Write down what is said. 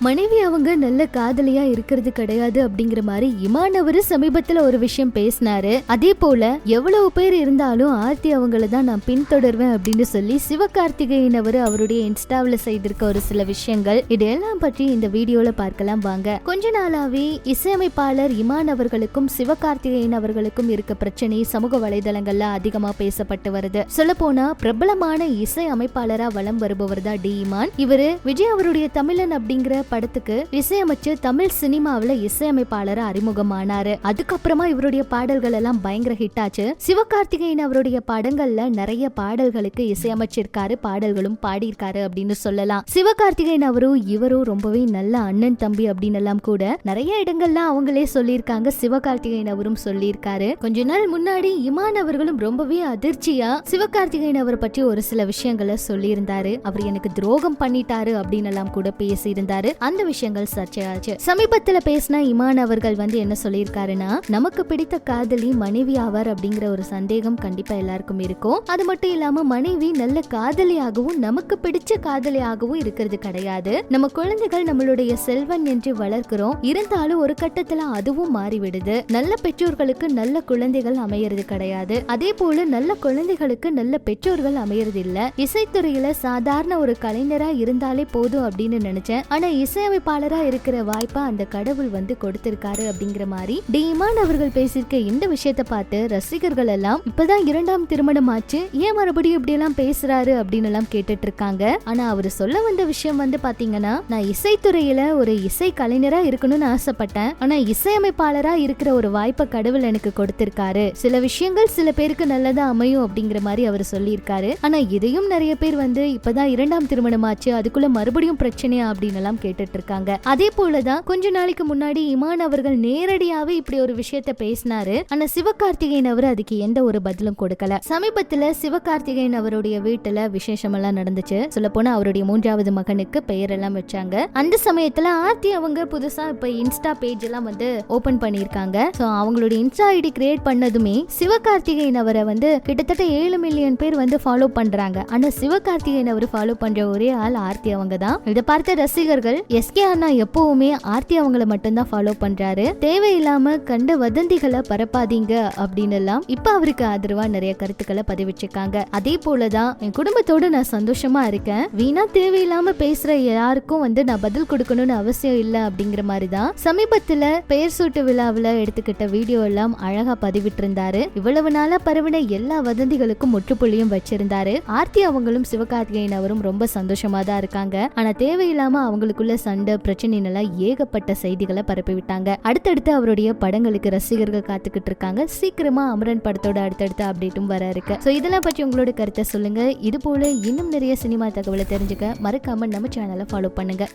மனைவி அவங்க நல்ல காதலியா இருக்கிறது கிடையாது அப்படிங்கிற மாதிரி இமான் அவரு சமீபத்துல ஒரு விஷயம் பேசினாரு. அதே போல எவ்வளவு பேர் இருந்தாலும் ஆர்த்தி அவங்கள தான் நான் பின்தொடர்வேன் அப்படின்னு சொல்லி சிவகார்த்திகேயன் அவரு அவருடைய இன்ஸ்டாவில் செய்திருக்க ஒரு சில விஷயங்கள். இதெல்லாம் பற்றி இந்த வீடியோல பார்க்கலாம் வாங்க. கொஞ்ச நாளாவே இசையமைப்பாளர் இமான் அவர்களுக்கும் சிவகார்த்திகேயன் அவர்களுக்கும் இருக்க பிரச்சனை சமூக வலைதளங்கள்ல அதிகமா பேசப்பட்டு வருது. சொல்ல போனா பிரபலமான இசை அமைப்பாளரா வலம் வருபவர் தான் டி இமான். இவரு விஜய் அவருடைய தமிழன் அப்படிங்கிற படத்துக்கு இசையமைச்சு தமிழ் சினிமாவுல இசையமைப்பாளர் அறிமுகமானாரு. அதுக்கப்புறமா இவருடைய பாடல்கள் எல்லாம் பயங்கர ஹிட் ஆச்சு. சிவகார்த்திகேயன் அவருடைய படங்கள்ல நிறைய பாடல்களுக்கு இசையமைச்சிருக்காரு பாடல்களும் பாடியிருக்காரு அப்படின்னு சொல்லலாம். சிவகார்த்திகேயன் அவரும் இவரும் ரொம்பவே நல்ல அண்ணன் தம்பி அப்படின்னு எல்லாம் கூட நிறைய இடங்கள்ல அவங்களே சொல்லியிருக்காங்க. சிவகார்த்திகேயன் அவரும் சொல்லியிருக்காரு. கொஞ்ச நாள் முன்னாடி இமான் அவர்களும் ரொம்பவே அதிர்ச்சியா சிவகார்த்திகேயன் அவர் பற்றி ஒரு சில விஷயங்களை சொல்லியிருந்தாரு. அவர் எனக்கு துரோகம் பண்ணிட்டாரு அப்படின்னு எல்லாம் கூட பேசியிருந்தாரு. அந்த விஷயங்கள் சர்ச்சையாச்சு. சமீபத்துல பேசின இமான் அவர்கள் வந்து என்ன சொல்லியிருக்காருன்னா நமக்கு பிடித்த காதலி மனைவி ஆவார் அப்படிங்கிற ஒரு சந்தேகம் கண்டிப்பா எல்லாருக்கும் இருக்கும். அது மட்டும் இல்லாம மனைவி நல்ல காதலியாகவும் நமக்கு பிடிச்ச காதலியாகவும் இருக்கிறது கிடையாது. நம்ம குழந்தைகள் நம்மளுடைய செல்வன் என்று வளர்க்கிறோம். இருந்தாலும் ஒரு கட்டத்துல அதுவும் மாறிவிடுது. நல்ல பெற்றோர்களுக்கு நல்ல குழந்தைகள் அமையறது கிடையாது. அதே போல நல்ல குழந்தைகளுக்கு நல்ல பெற்றோர்கள் அமையறது இல்ல. இசைத்துறையில சாதாரண ஒரு கலைஞரா இருந்தாலே போதும் அப்படின்னு நினைச்சேன். ஆனா இசையமைப்பாளராக இருக்கிற வாய்ப்பா அந்த கடவுள் வந்து கொடுத்திருக்காரு அப்படிங்கிற மாதிரி டி அவர்கள் பேசியிருக்க இந்த விஷயத்தை பார்த்து ரசிகர்கள் எல்லாம் இப்பதான் இரண்டாம் திருமணம் ஆச்சு ஏன் மறுபடியும் இப்படி எல்லாம் பேசுறாரு? அப்படின்னு எல்லாம் கேட்டுட்டு இருக்காங்க ஆனா அவர் சொல்ல வந்த விஷயம் வந்து பாத்தீங்கன்னா நான் இசைத்துறையில ஒரு இசை கலைஞரா இருக்கணும்னு ஆசைப்பட்டேன். ஆனா இசையமைப்பாளரா இருக்கிற ஒரு வாய்ப்பை கடவுள் எனக்கு கொடுத்திருக்காரு. சில விஷயங்கள் சில பேருக்கு நல்லதா அமையும் அப்படிங்கிற மாதிரி அவர் சொல்லியிருக்காரு. ஆனா இதையும் நிறைய பேர் வந்து இப்பதான் இரண்டாம் திருமணம் ஆச்சு அதுக்குள்ள மறுபடியும் பிரச்சனையா? அப்படின்னு எல்லாம் கேட்டுட்டு இருக்காங்க அதே போலதான் கொஞ்ச நாளைக்கு முன்னாடி இமான் அவர்கள் நேரடியாவே இப்படி ஒரு விஷயத்த பேசினாரு. ஆனா சிவகார்த்திகேயன் அவர் அதுக்கு எந்த ஒரு பதிலும் கொடுக்கல. சமீபத்துல சிவகார்த்திகேயன் அவருடைய வீட்டுல விசேஷம் எல்லாம் நடந்துச்சு. சொல்ல போனா அவருடைய மூன்றாவது மகனுக்கு பெயர் எல்லாம் வச்சாங்க. அந்த சமயத்துல ஆர்த்தி அவங்க புதுசா இப்ப இன்ஸ்டா பேஜ் எல்லாம் வந்து ஓபன் பண்ணிருக்காங்க சோ அவங்களுடைய இன்ஸ்டா ஐடி கிரியேட் பண்ணதுமே சிவகார்த்திகேயன் அவரை வந்து கிட்டத்தட்ட ஏழு மில்லியன் பேர் வந்து ஃபாலோ பண்றாங்க. ஆனா சிவகார்த்திகேயன் அவர் ஃபாலோ பண்ற ஒரே ஆள் ஆர்த்தி அவங்க தான் இதை பார்த்த ரசிகர்கள் எஸ்கே அண்ணா எப்பவுமே ஆர்த்தி அவங்கள மட்டும்தான் ஃபாலோ பண்றாரு. தேவையில்லாம கண்ட வதந்திகளை பரப்பாதீங்க அப்படின்னு எல்லாம் இப்ப அவருக்கு ஆதரவா நிறைய கருத்துக்களை பதிவிச்சிருக்காங்க அதே போலதான் என் குடும்பத்தோட நான் சந்தோஷமா இருக்கேன். வீணா தேவையில்லாம பேசுற யாருக்கும் வந்து நான் பதில் கொடுக்கணும்னு அவசியம் இல்ல அப்படிங்கிற மாதிரி தான் சமீபத்துல பெயர் சூட்டு விழாவில் எடுத்துக்கிட்ட வீடியோ எல்லாம் அழகா பதிவிட்டிருந்தாரு. இவ்வளவு நாளா பரவின எல்லா வதந்திகளுக்கும் முற்றுப்புள்ளியும் வச்சிருந்தாரு. ஆர்த்தி அவங்களும் சிவகார்த்திகேயன் அவரும் ரொம்ப சந்தோஷமா தான் இருக்காங்க. ஆனா தேவையில்லாம அவங்களுக்குள்ள சண்டை பிரச்சனைனெல்லாம் ஏகப்பட்ட செய்திகளை பரப்பி விட்டாங்க அடுத்தடுத்து அவருடைய படங்களுக்கு ரசிகர்கள் காத்துக்கிட்டு இருக்காங்க. சீக்கிரமா அமரன் படத்தோட அடுத்தடுத்த அப்டேட்டும் வர இருக்கு. ஸோ இதெல்லாம் பற்றி உங்களோட கருத்தை சொல்லுங்க. இது போல இன்னும் நிறைய சினிமா தகவலை தெரிஞ்சுக்க மறக்காம நம்ம சேனலை ஃபாலோ பண்ணுங்க.